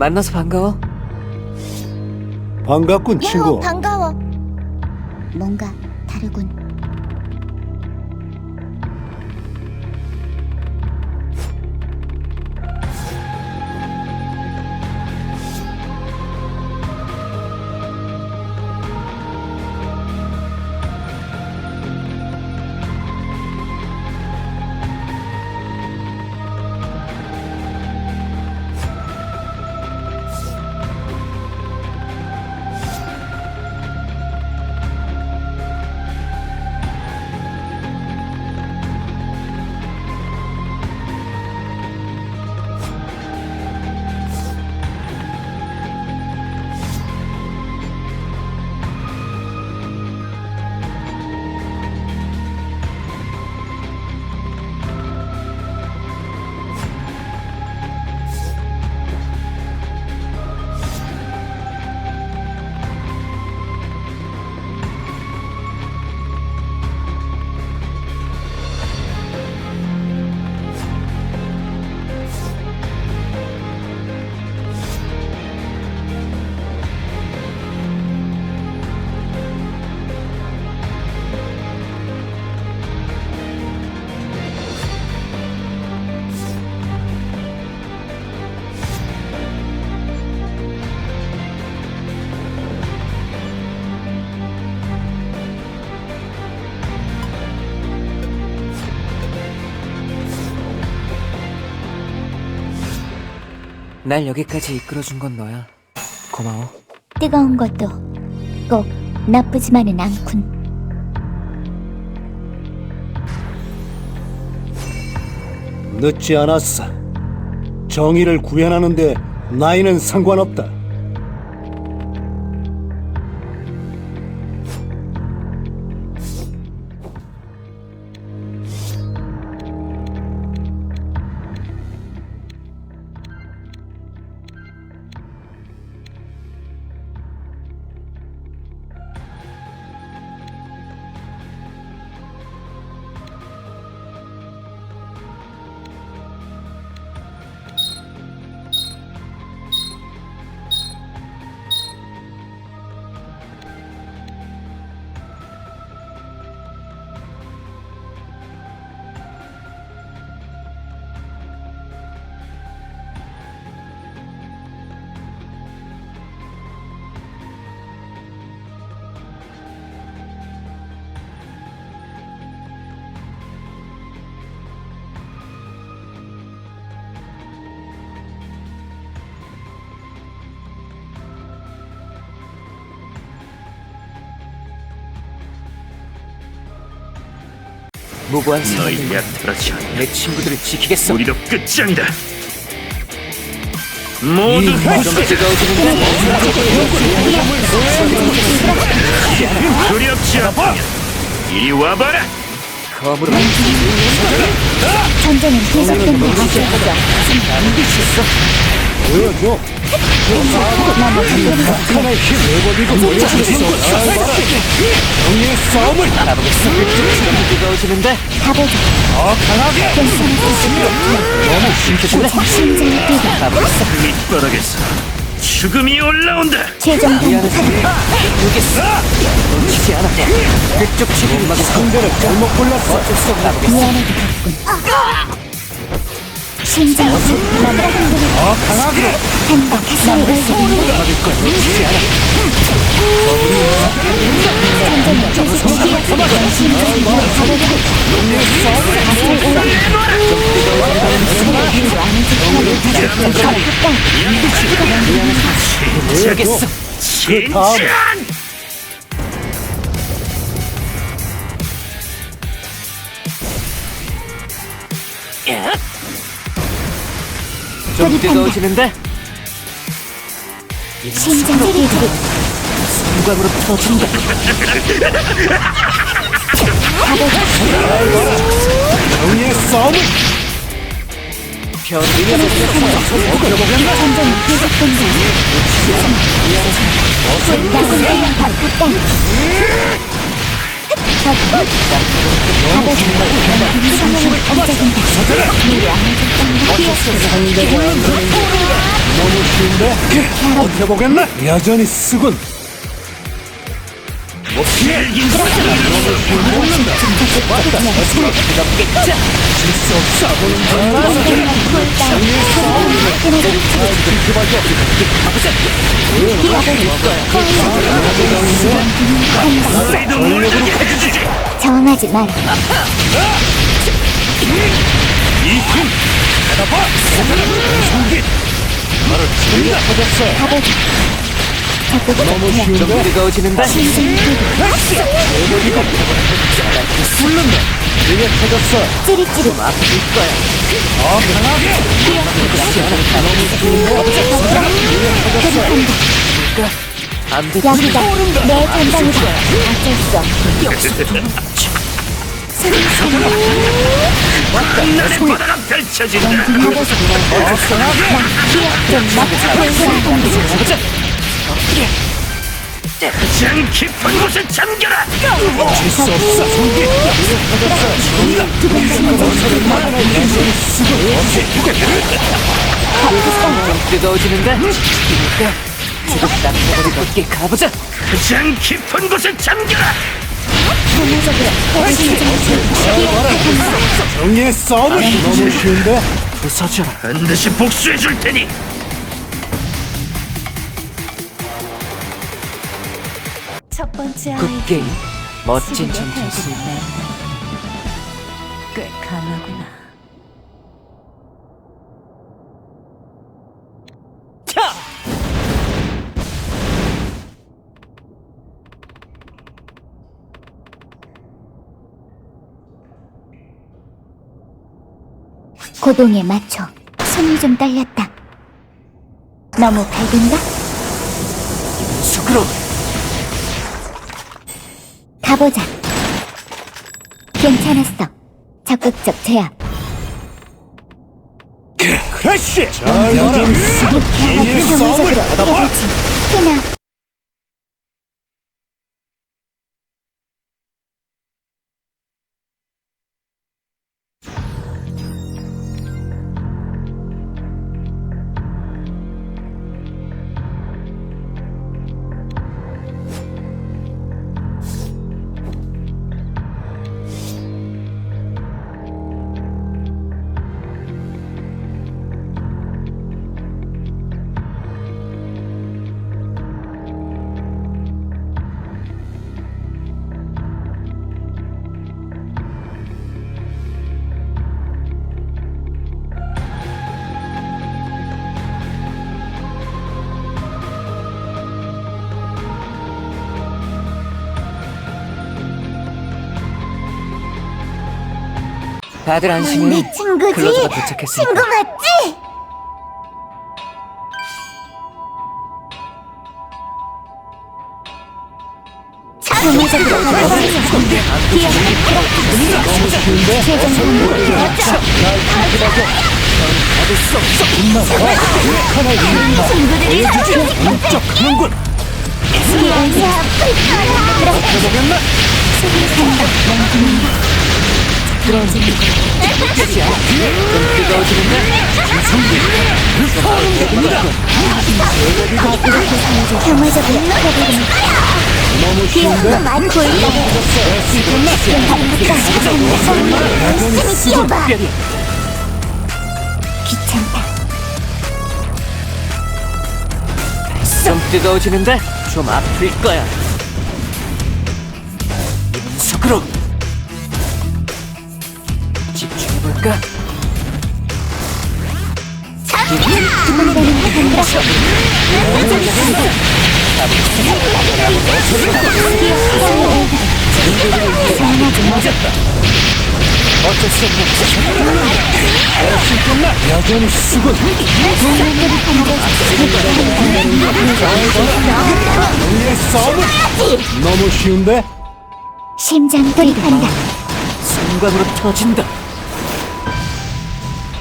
만나서 반가워. 반갑군 야호, 친구. 반가워. 뭔가 다르군. 날 여기까지 이끌어준 건 너야. 고마워. 뜨거운 것도 꼭 나쁘지만은 않군. 늦지 않았어. 정의를 구현하는데 나이는 상관없다. 무고한 너희 사람들 약탈하지 않냐? 내 친구들을 지키겠어. 우리도 끝이 아니다. 모두 좀 뜨거워지는데 두렵지 않다면 이리 와봐라. 검으로 전쟁은 계속된다. 보여줘. 나무 한편으로 하나의 힘. 내버리고 보여주겠어. 정의의 싸움을 알아보겠어. 좀 뜨거워지는데 가보자. 너무 힘들래. 심장이 뛰고 알아보겠어. 밑바닥에서 죽음이 올라온다. 최종 미안해. 알겠어. 놓치지 않아. 그쪽 책임 막고 상대를 잘못 골랐어. 어쩔 수 없다. 알아보겠어. 미안하게 갔군. 심장이 가졌던 가볍다. 알겠어. 진짠! 좀 뜨거워지는데 심장이 뛰고 성광으로 터진다. 정의의 싸움을 변이가 전쟁은 계속된다. 바쁘다. 성 상대가 너무 쉬운데? 버텨보겠나? 여전히 쓰군 저항하지 마라. 이힘 받아봐 성기 바로 지금이다 터졌어 가보자. 너무 제압. 쉬운데? 뜨거워지는데 sul른다 이게 터졌어 찌릿찌릿. 아플 거야 더 강하게 안 돼. 여기가 내 전장이다. 어쩔 수. 나의 바다가 펼쳐진다 하고서 좀 맞춰 가장 깊은 곳에 잠겨라! 없어 성기 뜨거워지는데 그러니까 가보자. 가장 깊은 곳에 잠겨라! 싸움을 너무 쉬운데? 부서져라 반드시 복수해 줄 테니 첫 번째 굿게임 멋진 태도를 꽤 강하구나. 고동에 맞춰 손이 좀 떨렸다. 너무 밝은가? 속으로 가보자. 괜찮았어. 적극적 제압. 크래쉬 잘 여전히 쓰군 정의의 싸움을 받아봐 피나 다들 안심해 네 친구지? 클로저가 도착했으니까 친구 맞지? 정의적으로 인적하는군 해보겠나? 귀찮다. 좀 뜨거워지는데 좀 아플 거야 해볼까? 어쩔 수 없네 여전히 쓰군 정의의 싸움을 너무 쉬운데? 심장 돌입한다. 순간으로 터진다.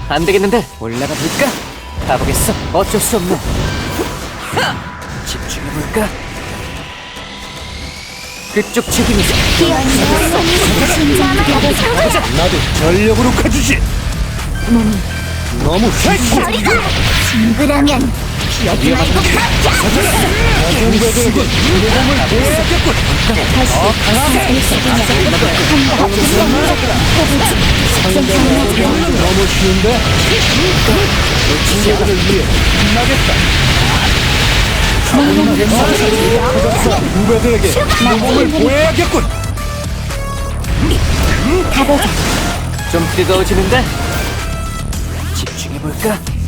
안 되겠는데 올라가 볼까? 가보겠어. 어쩔 수 없네. 집중해 볼까? 그쪽 책임이지 나도 전력으로 가주지. 너무 획 그러면 여기 말고 공백을 몸을 보여야겠군. 너무 쉬운데? 내 친구들을 위해 빛나겠다. 내 몸을 보여야겠군. 좀 뜨거워지는데 집중해볼까?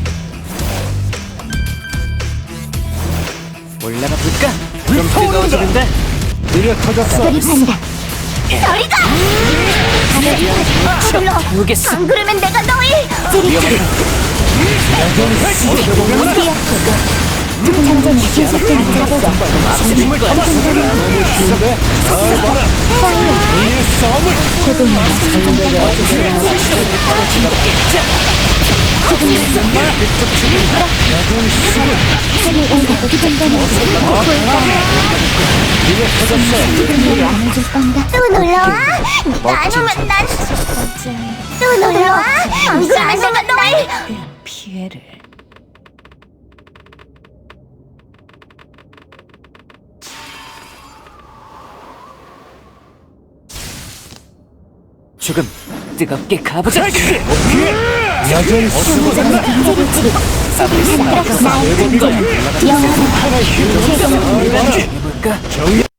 올라가 볼까? 좀 뜨거워지는데 느려 터졌어. 돌입한다 저리가 불러 보겠어 안 그러면 내가 너희 위험하다 장전이 계속되는 가보자 힘을 거야 너무 쉬운데? 우리의 싸움을. 또 놀러와? 안 오면 난 또 놀러와? 안 그러면 내가 너희 피해를 조금 뜨겁게 가보자 여전히 쓰고 간다. 해볼까? 정의.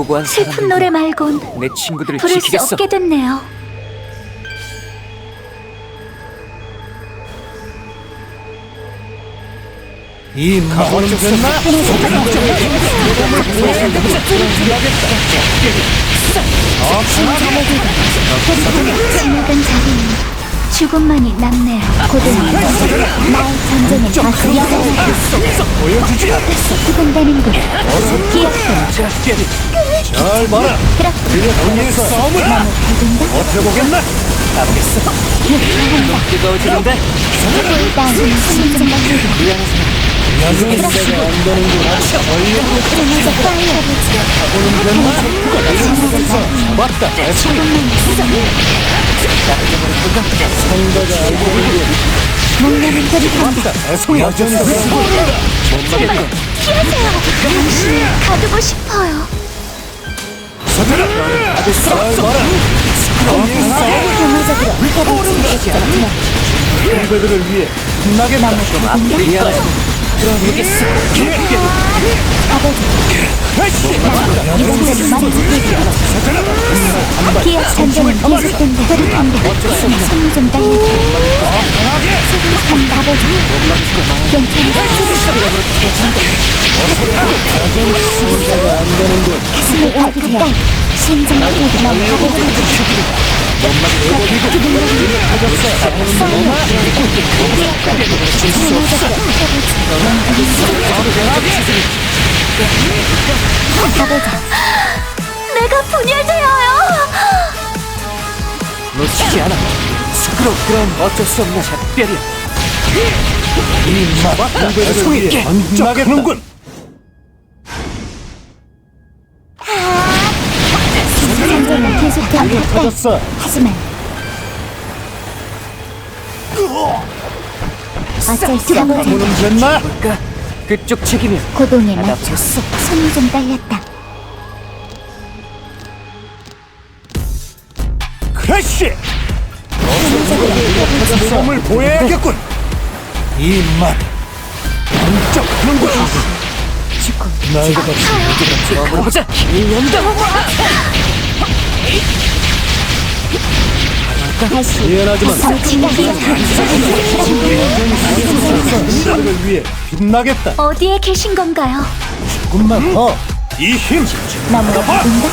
무고한 슬픈 사람들과 노래 말곤 내 친구들을 부를 수 지키겠어. 없게 됐네요. 이 마음은 됐나? 지나간 자리니 죽음만이 남네요. 고등이 나의 전쟁은 다시 여전하고 보여주지. 두근대는군 기억해. 잘 봐라. 느려 우리의 싸움을 버텨보겠나? 가보겠어. 좀 뜨거워지는데? 나는 심정만 여전히 내가 안 되는구나. 전력으로 맞다. 봐라. 우리의 싸움을 방어적으로 해보지 후배들을 위해 빛나게 만들어. 미안하다 들어보겠어 이번대로 많이 기억 전쟁은 계속된다 돌입한다 손이 좀 떨리고 한 가보자 상대가 안 되는군. 가슴을 아프다 너무 가보자 내가 분열되어요. 놓치지 않아. 스크로 그럼 어쩔 수 없는 작별이야. 이 마바 후배들을 위해 빛나게 하는군. 터졌어. 하지만 어쩔 수 없는 됐나? 볼까? 그쪽 책임이야 고동에 나 맞춰 손이 좀 떨렸다 크래쉬! 몸을 보여야겠군. 이 맛. 번쩍 하는군. 죽고 날개가 지 먹어보자 일년다 미안하지만 성취가 우리를 위해 빛나겠다. 어디에 계신 건가요? 조금만 더 이힘. 너무 아픈가?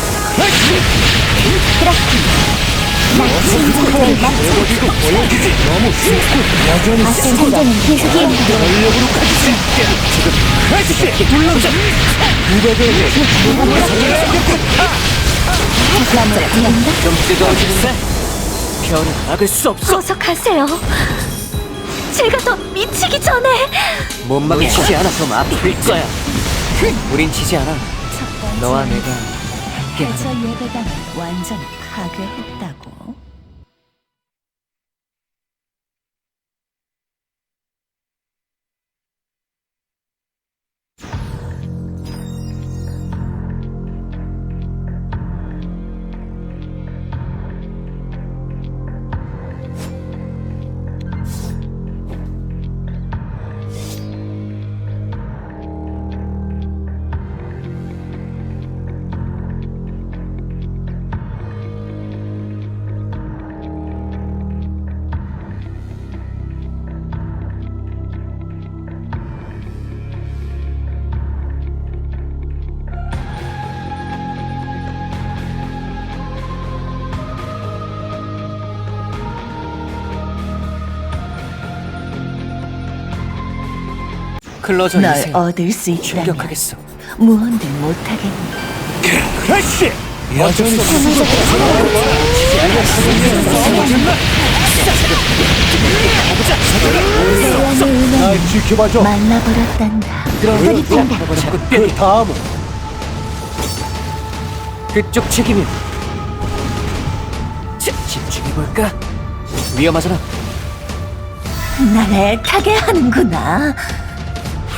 어디도 보여주지. 너무 쉽고 여전히 상대는 계속이입니다. 전력으로 가질 수 있게. 지금 크래시 불러자 무대를 너무 아픈가? 좀 뜨거워질세 별을 막을 수 없어 어서 가세요. 제가 더 미치기 전에. 못 막히지 않아 좀 아플 거야 우린 지지 않아 너와 내가 함께 대저 예배당을 완전히 파괴했다고. 클로저 널 인생 얻을 수 있다면 출격하겠어. 무언들 못하겠니? 크래시 여전히 날 지켜봐줘. 만나버렸단다. 그 다음은? 그쪽 책임이 자, 집중해 볼까? 위험하잖아. 날 애타게 하는구나.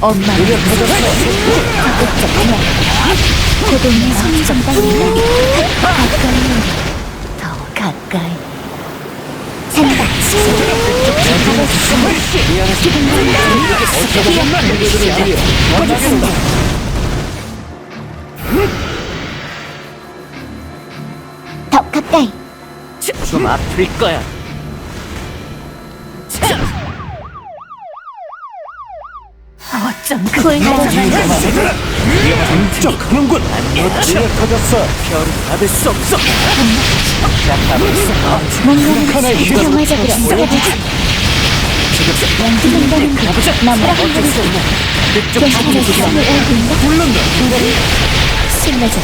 니며 영원하게 놓치지 않아 여전히 돌입한다. 엄마 고동의 손좀 떨린다. 더 가까이 산다. 더 가까이. 자, 좀 아플 거야 어쩜 불가능한 인적하는군. 놓치게 터졌어? 별을 받을 수 없어. 뭔가를 평화적으로 써보자. 연기는다는 가보자. 너무 어쩔 수 없네. 그쪽 괜찮은 책임이 시간을 알고 불른다. 신나죠.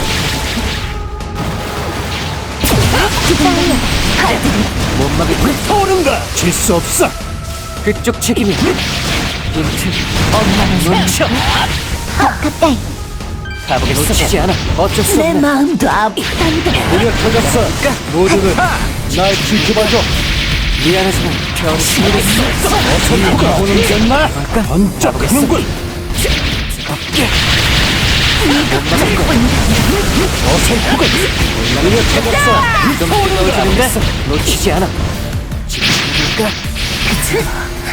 기다려. 못 막을 거야 타오른다 질 수 없어. 그쪽 책임이 힌트 엄마는 더 가까이. 가보게 놓치지 않아. 어쩔 수 내 없네. 마음도 아프단다. 우리가 터졌어. 모두를 날 지켜봐줘 미안하지만 없어. 어서 누가 오는 겠나 번쩍하는군 어설프군 우리가 터졌어. 좀 뜨거워지는데 놓치지 않아. 지금 볼까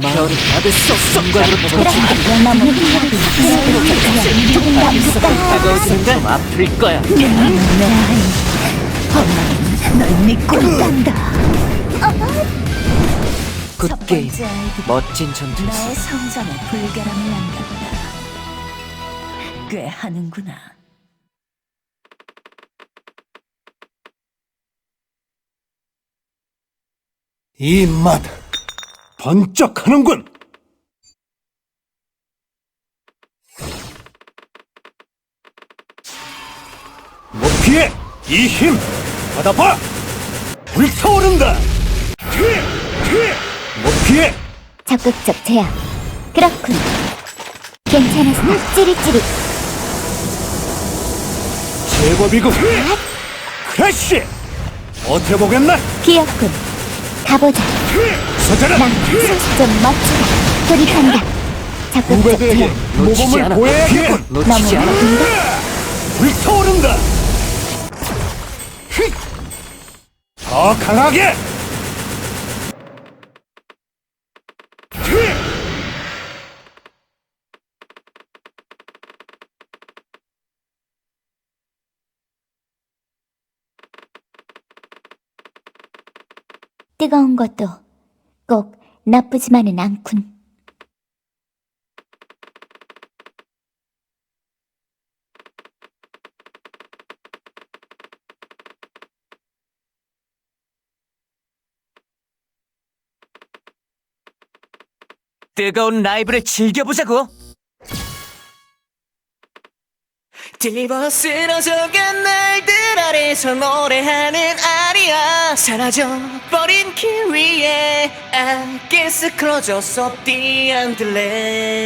별을 받을 수 없어 순간으로 터진다 다가오지는데 좀 아플 거야 내 아이, 엄마는 널 믿고 있단다. 굿게임 번째 멋진 전투였어 나의 성전에 불결함을 남겼다. 꽤 하는구나. 이 맛 번쩍하는군. 못 피해 이힘 받아봐. 불타오른다. 피해 못 피해. 적극적 제압. 그렇군. 괜찮았어. 찌릿찌릿. 제법이고 크래쉬 어떻게 보겠나 귀엽군. 가보자. 서자 라난 소식 좀 멋지다. 돌입한다. 제압. 놓치지 모범을 않아. 보여야겠군 놓치지 않아. 불타오른다 휙! 더 강하게 휙! 뜨거운 것도 꼭 나쁘지만은 않군. 뜨거운 라이브를 즐겨보자고. 뒤집어 쓰러져간 날들 아래서 노래하는 아리야 사라져버린 길 위에 I guess close up the endless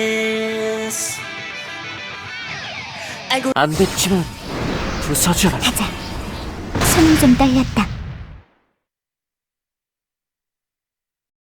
알고 안 됐지만 부서져라 가자. 손이 좀 떨렸다.